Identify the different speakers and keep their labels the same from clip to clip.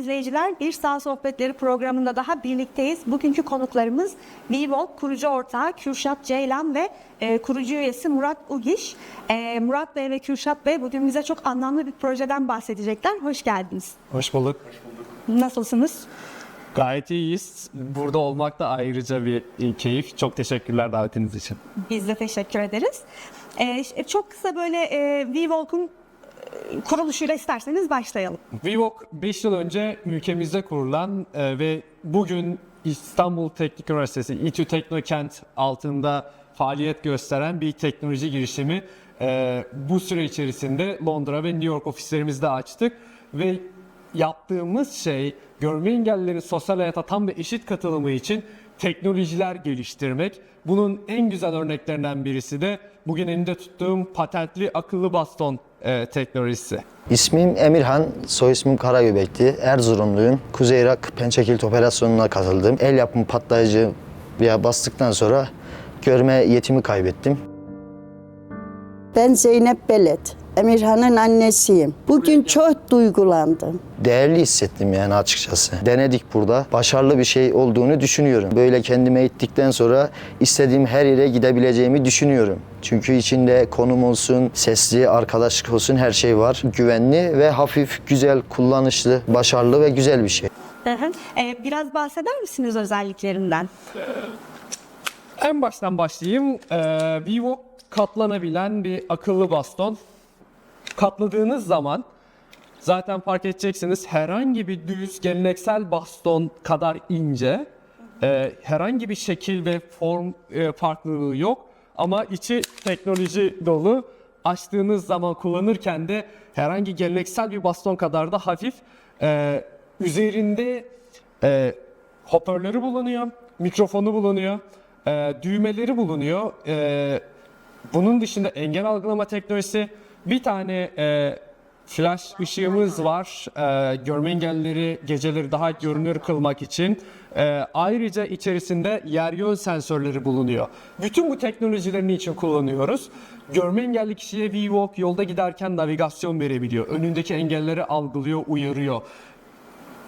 Speaker 1: izleyiciler, Bir Sağ Sohbetleri programında daha birlikteyiz. Bugünkü konuklarımız VWalk kurucu ortağı Kürşat Ceylan ve e, kurucu üyesi Murat Ugiş. E, Murat Bey ve Kürşat Bey bugün bize çok anlamlı bir projeden bahsedecekler. Hoş geldiniz.
Speaker 2: Hoş bulduk.
Speaker 1: Nasılsınız?
Speaker 2: Gayet iyiyiz. Burada olmak da ayrıca bir keyif. Çok teşekkürler davetiniz için.
Speaker 1: Biz de teşekkür ederiz. E, ş- çok kısa böyle e, VWalk'un e, kuruluşuyla isterseniz başlayalım.
Speaker 2: VWalk 5 yıl önce ülkemizde kurulan e, ve bugün İstanbul Teknik Üniversitesi İTÜ Teknokent altında faaliyet gösteren bir teknoloji girişimi. E, bu süre içerisinde Londra ve New York ofislerimizde açtık ve yaptığımız şey görme engellilerin sosyal hayata tam ve eşit katılımı için teknolojiler geliştirmek. Bunun en güzel örneklerinden birisi de bugün elimde tuttuğum patentli akıllı baston e, teknolojisi.
Speaker 3: İsmim Emirhan, soy ismim Karagöbek'ti. Erzurumluyum. Kuzey Irak Pençekilit operasyonuna katıldım. El yapımı patlayıcı veya bastıktan sonra görme yetimi kaybettim.
Speaker 4: Ben Zeynep Belet. Emirhan'ın annesiyim. Bugün çok duygulandım.
Speaker 3: Değerli hissettim yani açıkçası. Denedik burada. Başarılı bir şey olduğunu düşünüyorum. Böyle kendime ittikten sonra istediğim her yere gidebileceğimi düşünüyorum. Çünkü içinde konum olsun, sesli, arkadaşlık olsun her şey var. Güvenli ve hafif, güzel, kullanışlı, başarılı ve güzel bir şey.
Speaker 1: Hı hı. E, biraz bahseder misiniz özelliklerinden?
Speaker 2: En baştan başlayayım. Ee, Vivo katlanabilen bir akıllı baston. Katladığınız zaman zaten fark edeceksiniz herhangi bir düz geleneksel baston kadar ince, e, herhangi bir şekil ve form e, farklılığı yok. Ama içi teknoloji dolu. Açtığınız zaman kullanırken de herhangi geleneksel bir baston kadar da hafif. E, üzerinde e, hoparlörü bulunuyor, mikrofonu bulunuyor, e, düğmeleri bulunuyor. E, bunun dışında engel algılama teknolojisi, bir tane e, flash ışığımız var. E, görme engellileri geceleri daha görünür kılmak için. E, ayrıca içerisinde yer yön sensörleri bulunuyor. Bütün bu teknolojilerin için kullanıyoruz. Görme engelli kişiye V-Walk yolda giderken navigasyon verebiliyor. Önündeki engelleri algılıyor, uyarıyor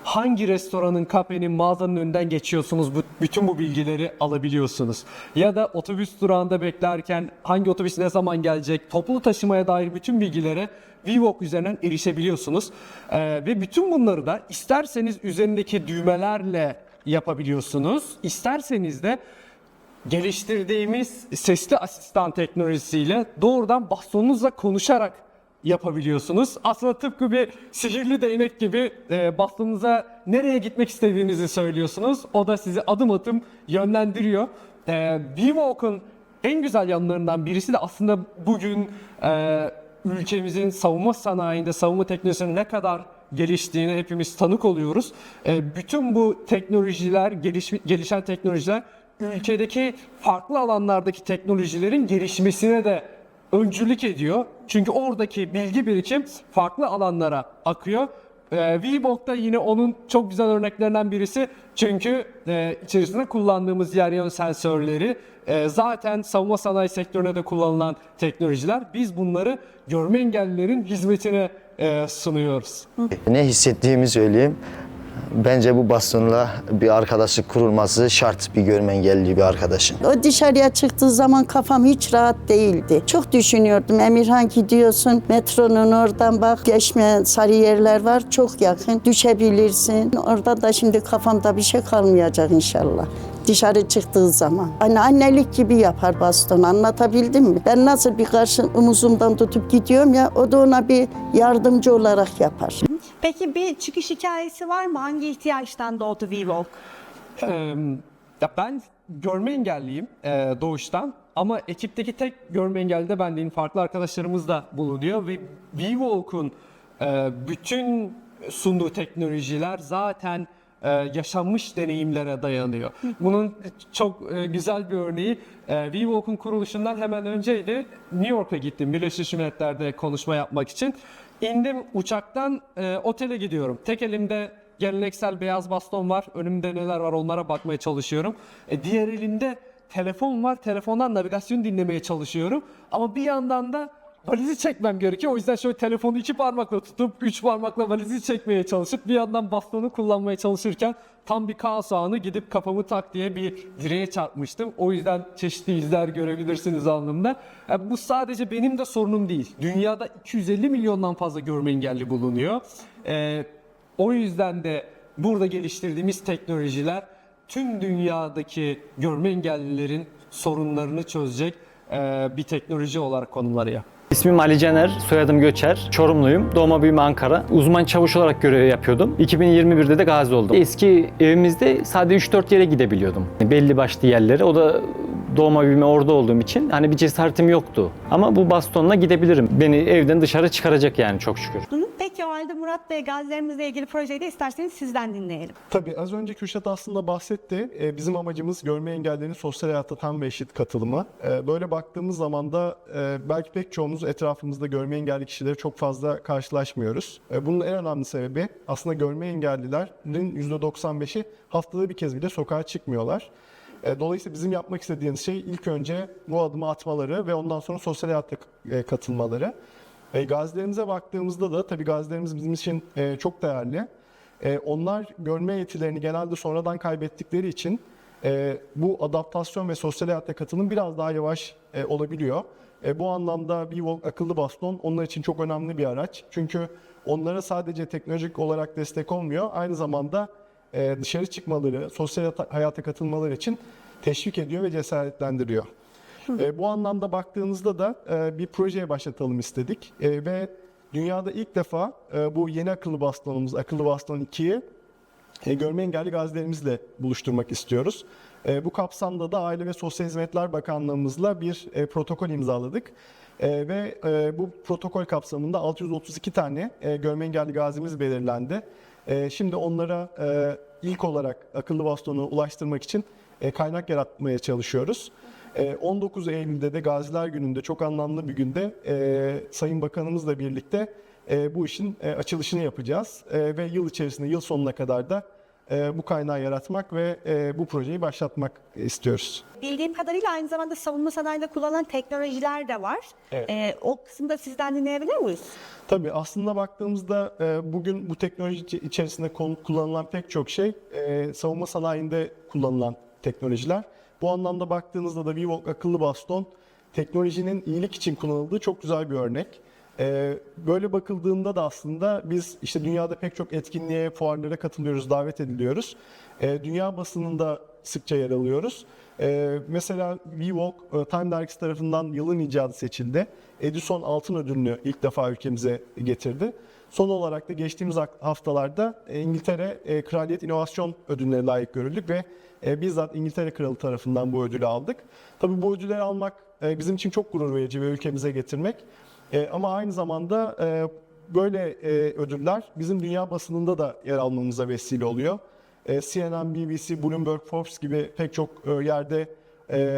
Speaker 2: hangi restoranın, kafenin, mağazanın önünden geçiyorsunuz bu, bütün bu bilgileri alabiliyorsunuz. Ya da otobüs durağında beklerken hangi otobüs ne zaman gelecek, toplu taşımaya dair bütün bilgilere VWalk üzerinden erişebiliyorsunuz. Ee, ve bütün bunları da isterseniz üzerindeki düğmelerle yapabiliyorsunuz. İsterseniz de geliştirdiğimiz sesli asistan teknolojisiyle doğrudan bastonunuzla konuşarak yapabiliyorsunuz. Aslında tıpkı bir sihirli değnek gibi e, bastonunuza nereye gitmek istediğinizi söylüyorsunuz. O da sizi adım adım yönlendiriyor. E, VWalk'un en güzel yanlarından birisi de aslında bugün e, ülkemizin savunma sanayinde, savunma teknolojisinin ne kadar geliştiğine hepimiz tanık oluyoruz. E, bütün bu teknolojiler, geliş, gelişen teknolojiler ülkedeki farklı alanlardaki teknolojilerin gelişmesine de öncülük ediyor. Çünkü oradaki bilgi birikim farklı alanlara akıyor. Ee, VBOK da yine onun çok güzel örneklerinden birisi. Çünkü e, içerisinde kullandığımız yer yön sensörleri e, zaten savunma sanayi sektörüne de kullanılan teknolojiler. Biz bunları görme engellilerin hizmetine e, sunuyoruz.
Speaker 3: Ne hissettiğimi söyleyeyim. Bence bu bastonla bir arkadaşlık kurulması şart bir görme engelli bir arkadaşın.
Speaker 4: O dışarıya çıktığı zaman kafam hiç rahat değildi. Çok düşünüyordum. Emirhan gidiyorsun metronun oradan bak geçme sarı yerler var çok yakın. Düşebilirsin. Orada da şimdi kafamda bir şey kalmayacak inşallah. Dışarı çıktığı zaman. Hani annelik gibi yapar baston anlatabildim mi? Ben nasıl bir karşı omuzumdan tutup gidiyorum ya o da ona bir yardımcı olarak yapar.
Speaker 1: Peki bir çıkış hikayesi var mı? Hangi ihtiyaçtan doğdu VWalk?
Speaker 2: Ee, ben görme engelliyim e, doğuştan ama ekipteki tek görme engelli de ben değilim. Farklı arkadaşlarımız da bulunuyor ve VWalk'un e, bütün sunduğu teknolojiler zaten e, yaşanmış deneyimlere dayanıyor. Bunun çok e, güzel bir örneği e, VWalk'un kuruluşundan hemen önceydi. New York'a gittim Birleşmiş Milletler'de konuşma yapmak için. İndim uçaktan e, otele gidiyorum. Tek elimde geleneksel beyaz baston var. Önümde neler var onlara bakmaya çalışıyorum. E, diğer elimde telefon var. Telefondan navigasyon dinlemeye çalışıyorum. Ama bir yandan da valizi çekmem gerekiyor. O yüzden şöyle telefonu iki parmakla tutup üç parmakla valizi çekmeye çalışıp bir yandan bastonu kullanmaya çalışırken tam bir kaos anı gidip kafamı tak diye bir direğe çarpmıştım. O yüzden çeşitli izler görebilirsiniz alnımda. Yani bu sadece benim de sorunum değil. Dünyada 250 milyondan fazla görme engelli bulunuyor. Ee, o yüzden de burada geliştirdiğimiz teknolojiler tüm dünyadaki görme engellilerin sorunlarını çözecek e, bir teknoloji olarak konumlanıyor.
Speaker 5: İsmim Ali Caner, soyadım Göçer. Çorumluyum. Doğma büyüme Ankara. Uzman çavuş olarak görev yapıyordum. 2021'de de gazi oldum. Eski evimizde sadece 3-4 yere gidebiliyordum. Belli başlı yerlere. O da doğma büyüme orada olduğum için hani bir cesaretim yoktu. Ama bu bastonla gidebilirim. Beni evden dışarı çıkaracak yani çok şükür.
Speaker 1: Peki o halde Murat Bey gazilerimizle ilgili projeyi de isterseniz sizden dinleyelim.
Speaker 6: Tabii az önce Kürşat aslında bahsetti. Ee, Bizim amacımız görme engellilerin sosyal hayatta tam ve eşit katılımı. Ee, Böyle baktığımız zaman da e, belki pek çoğumuz etrafımızda görme engelli kişileri çok fazla karşılaşmıyoruz. E, Bunun en önemli sebebi aslında görme engellilerin %95'i haftada bir kez bile sokağa çıkmıyorlar. Dolayısıyla bizim yapmak istediğimiz şey ilk önce bu adımı atmaları ve ondan sonra sosyal hayatta e, katılmaları. E, gazilerimize baktığımızda da tabii gazilerimiz bizim için e, çok değerli. E, onlar görme yetilerini genelde sonradan kaybettikleri için e, bu adaptasyon ve sosyal hayatta katılım biraz daha yavaş e, olabiliyor. E, bu anlamda B-Walk akıllı baston onlar için çok önemli bir araç. Çünkü onlara sadece teknolojik olarak destek olmuyor, aynı zamanda e, dışarı çıkmaları, sosyal hayata- hayata katılmaları için teşvik ediyor ve cesaretlendiriyor. E, bu anlamda baktığınızda da e, bir projeye başlatalım istedik E, ve dünyada ilk defa e, bu yeni akıllı bastonumuz, akıllı baston 2'yi e, görme engelli gazilerimizle buluşturmak istiyoruz. E, bu kapsamda da Aile ve Sosyal Hizmetler Bakanlığımızla bir e, protokol imzaladık. E, ve e, bu protokol kapsamında 632 tane e, görme engelli gazimiz belirlendi. E, şimdi onlara e, ilk olarak akıllı bastonu ulaştırmak için e, kaynak yaratmaya çalışıyoruz. E, 19 Eylül'de de Gaziler Günü'nde çok anlamlı bir günde e, Sayın Bakanımızla birlikte e, bu işin e, açılışını yapacağız. Ve yıl içerisinde, yıl sonuna kadar da bu kaynağı yaratmak ve bu projeyi başlatmak istiyoruz.
Speaker 1: Bildiğim kadarıyla aynı zamanda savunma sanayinde kullanılan teknolojiler de var.
Speaker 6: Evet.
Speaker 1: Ee, o kısımda sizden dinleyebilir miyiz?
Speaker 6: Tabii aslında baktığımızda bugün bu teknoloji içerisinde kullanılan pek çok şey savunma sanayinde kullanılan teknolojiler. Bu anlamda baktığınızda da VWalk akıllı baston teknolojinin iyilik için kullanıldığı çok güzel bir örnek. E, Böyle bakıldığında da aslında biz işte dünyada pek çok etkinliğe, fuarlara katılıyoruz, davet ediliyoruz. E, Dünya basınında sıkça yer alıyoruz. E, mesela VWalk e, Time Dergisi tarafından yılın icadı seçildi. Edison Altın Ödülünü ilk defa ülkemize getirdi. Son olarak da geçtiğimiz haftalarda e, İngiltere e, Kraliyet İnovasyon Ödülüne layık görüldük ve e, bizzat İngiltere Kralı tarafından bu ödülü aldık. Tabii bu ödülleri almak bizim için çok gurur verici ve ülkemize getirmek. Ama aynı zamanda böyle ödüller bizim dünya basınında da yer almamıza vesile oluyor. CNN, BBC, Bloomberg, Forbes gibi pek çok yerde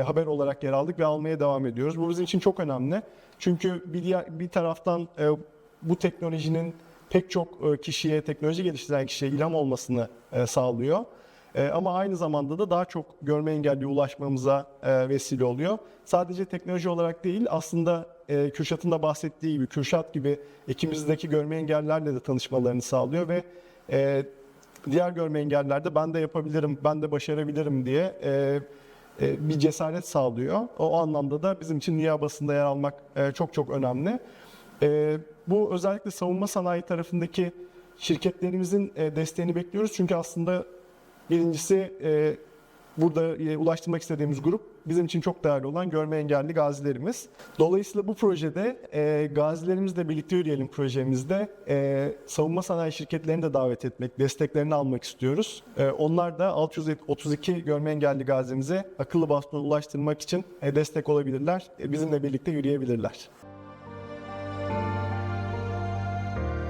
Speaker 6: haber olarak yer aldık ve almaya devam ediyoruz. Bu bizim için çok önemli. Çünkü bir, diğer- bir taraftan bu teknolojinin pek çok e, kişiye, teknoloji geliştiren kişiye ilham olmasını e, sağlıyor. E, ama aynı zamanda da daha çok görme engelliye ulaşmamıza vesile oluyor. Sadece teknoloji olarak değil aslında Kürşat'ın da bahsettiği gibi Kürşat gibi ikimizdeki görme engellilerle de tanışmalarını sağlıyor ve diğer görme engelliler de ben de yapabilirim, ben de başarabilirim diye bir cesaret sağlıyor. O anlamda da bizim için dünya basında yer almak çok çok önemli. Bu özellikle savunma sanayi tarafındaki şirketlerimizin e, desteğini bekliyoruz. Çünkü aslında birincisi e, burada e, ulaştırmak istediğimiz grup bizim için çok değerli olan görme engelli gazilerimiz. Dolayısıyla bu projede gazilerimizle birlikte yürüyelim projemizde savunma sanayi şirketlerini de davet etmek, desteklerini almak istiyoruz. Onlar da 632 görme engelli gazimize akıllı bastonu ulaştırmak için destek olabilirler. Bizimle birlikte yürüyebilirler.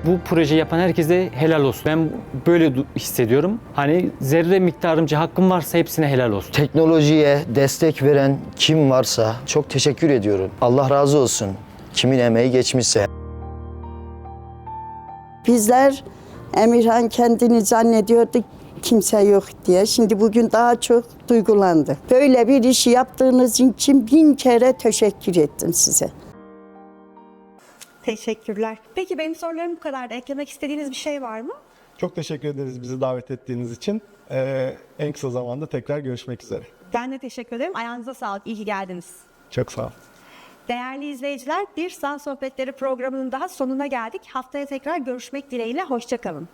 Speaker 5: Bu projeyi yapan herkese helal olsun. Ben böyle hissediyorum. Hani zerre miktarımca hakkım varsa hepsine helal olsun.
Speaker 3: Teknolojiye destek veren kim varsa çok teşekkür ediyorum. Allah razı olsun. Kimin emeği geçmişse.
Speaker 4: Bizler Emirhan kendini zannediyordu kimse yok diye. Şimdi bugün daha çok duygulandı. Böyle bir işi yaptığınız için bin kere teşekkür ettim size.
Speaker 1: Teşekkürler. Peki benim sorularım bu kadardı. Eklemek istediğiniz bir şey var mı?
Speaker 6: Çok teşekkür ederiz bizi davet ettiğiniz için. Ee, en kısa zamanda tekrar görüşmek üzere.
Speaker 1: Ben de teşekkür ederim. Ayağınıza sağlık. İyi ki geldiniz.
Speaker 6: Çok sağ olun.
Speaker 1: Değerli izleyiciler, bir Sağ Sohbetleri programının daha sonuna geldik. Haftaya tekrar görüşmek dileğiyle. Hoşçakalın.